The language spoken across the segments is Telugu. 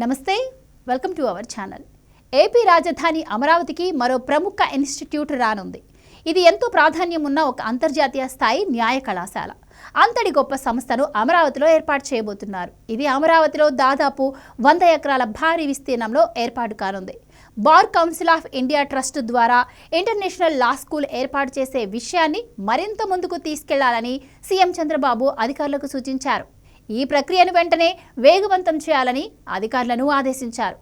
నమస్తే welcome to our channel AP రాజధాని అమరావతికి మరో ప్రముఖ ఇన్స్టిట్యూట్ రానుంది. ఇది ఎంతో ప్రాధాన్యం ఉన్న ఒక అంతర్జాతీయ స్థాయి న్యాయ కళాశాల. అంతటి గొప్ప సంస్థను అమరావతిలో ఏర్పాటు చేయబోతున్నారు. ఇది అమరావతిలో దాదాపు వంద ఎకరాల భారీ విస్తీర్ణంలో ఏర్పాటు కానుంది. Bar council of India trust ద్వారా ఇంటర్నేషనల్ లా స్కూల్ ఏర్పాటు చేసే విషయాన్ని మరింత ముందుకు తీసుకెళ్ళాలని సీఎం చంద్రబాబు అధికారులకు సూచించారు. ఈ ప్రక్రియను వెంటనే వేగవంతం చేయాలని అధికారులను ఆదేశించారు.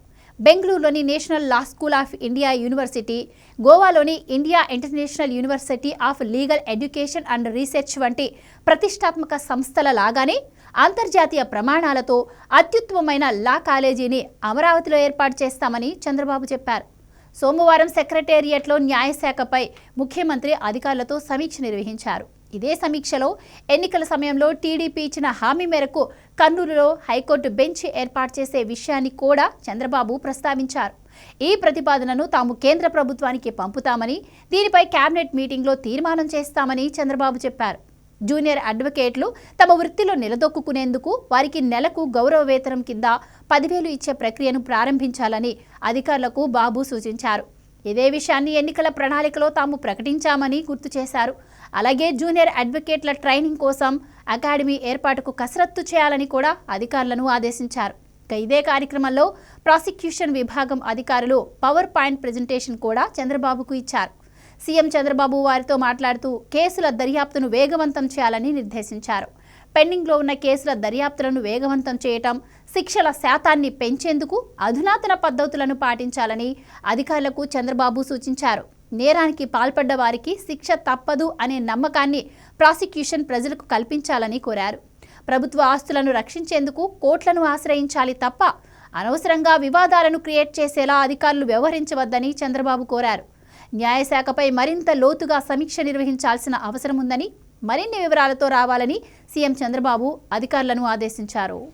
బెంగళూరులోని national law school of India university గోవాలోని India international university of legal education and research వంటి ప్రతిష్టాత్మక సంస్థల లాగానే అంతర్జాతీయ ప్రమాణాలతో అత్యుత్తమమైన లా కాలేజీని అమరావతిలో ఏర్పాటు చేస్తామని చంద్రబాబు చెప్పారు. సోమవారం సెక్రటేరియట్లో న్యాయశాఖపై ముఖ్యమంత్రి అధికారులతో సమీక్ష నిర్వహించారు. ఇదే సమీక్షలో ఎన్నికల సమయంలో టీడీపీ ఇచ్చిన హామీ మేరకు కర్నూలులో హైకోర్టు బెంచ్ ఏర్పాటు చేసే విషయాన్ని కూడా చంద్రబాబు ప్రస్తావించారు. ఈ ప్రతిపాదనను తాము కేంద్ర ప్రభుత్వానికి పంపుతామని దీనిపై కేబినెట్ మీటింగ్లో తీర్మానం చేస్తామని చంద్రబాబు చెప్పారు. జూనియర్ అడ్వకేట్లు తమ వృత్తిలో నిలదొక్కునేందుకు వారికి నెలకు గౌరవ వేతనం కింద పదివేలు ఇచ్చే ప్రక్రియను ప్రారంభించాలని అధికారులకు బాబు సూచించారు. ఇదే విషయాన్ని ఎన్నికల ప్రణాళికలో తాము ప్రకటించామని గుర్తు చేశారు. అలాగే జూనియర్ అడ్వకేట్ల ట్రైనింగ్ కోసం అకాడమీ ఏర్పాటుకు కసరత్తు చేయాలని కూడా అధికారులను ఆదేశించారు. ఇదే కార్యక్రమంలో ప్రాసిక్యూషన్ విభాగం అధికారులు పవర్ పాయింట్ ప్రజెంటేషన్ కూడా చంద్రబాబుకు ఇచ్చారు. సీఎం చంద్రబాబు వారితో మాట్లాడుతూ కేసుల దర్యాప్తును వేగవంతం చేయాలని నిర్దేశించారు. పెండింగ్లో ఉన్న కేసుల దర్యాప్తులను వేగవంతం చేయటం శిక్షల శాతాన్ని పెంచేందుకు అధునాతన పద్ధతులను పాటించాలని అధికారులకు చంద్రబాబు సూచించారు. నేరానికి పాల్పడ్డ వారికి శిక్ష తప్పదు అనే నమ్మకాన్ని ప్రాసిక్యూషన్ ప్రజలకు కల్పించాలని కోరారు. ప్రభుత్వ ఆస్తులను రక్షించేందుకు కోట్లను ఆశ్రయించాలి తప్ప అనవసరంగా వివాదాలను క్రియేట్ చేసేలా అధికారులు వ్యవహరించవద్దని చంద్రబాబు కోరారు. న్యాయశాఖపై మరింత లోతుగా సమీక్ష నిర్వహించాల్సిన అవసరం ఉందని మరిన్ని వివరాలతో రావాలని సీఎం చంద్రబాబు అధికారులను ఆదేశించారు.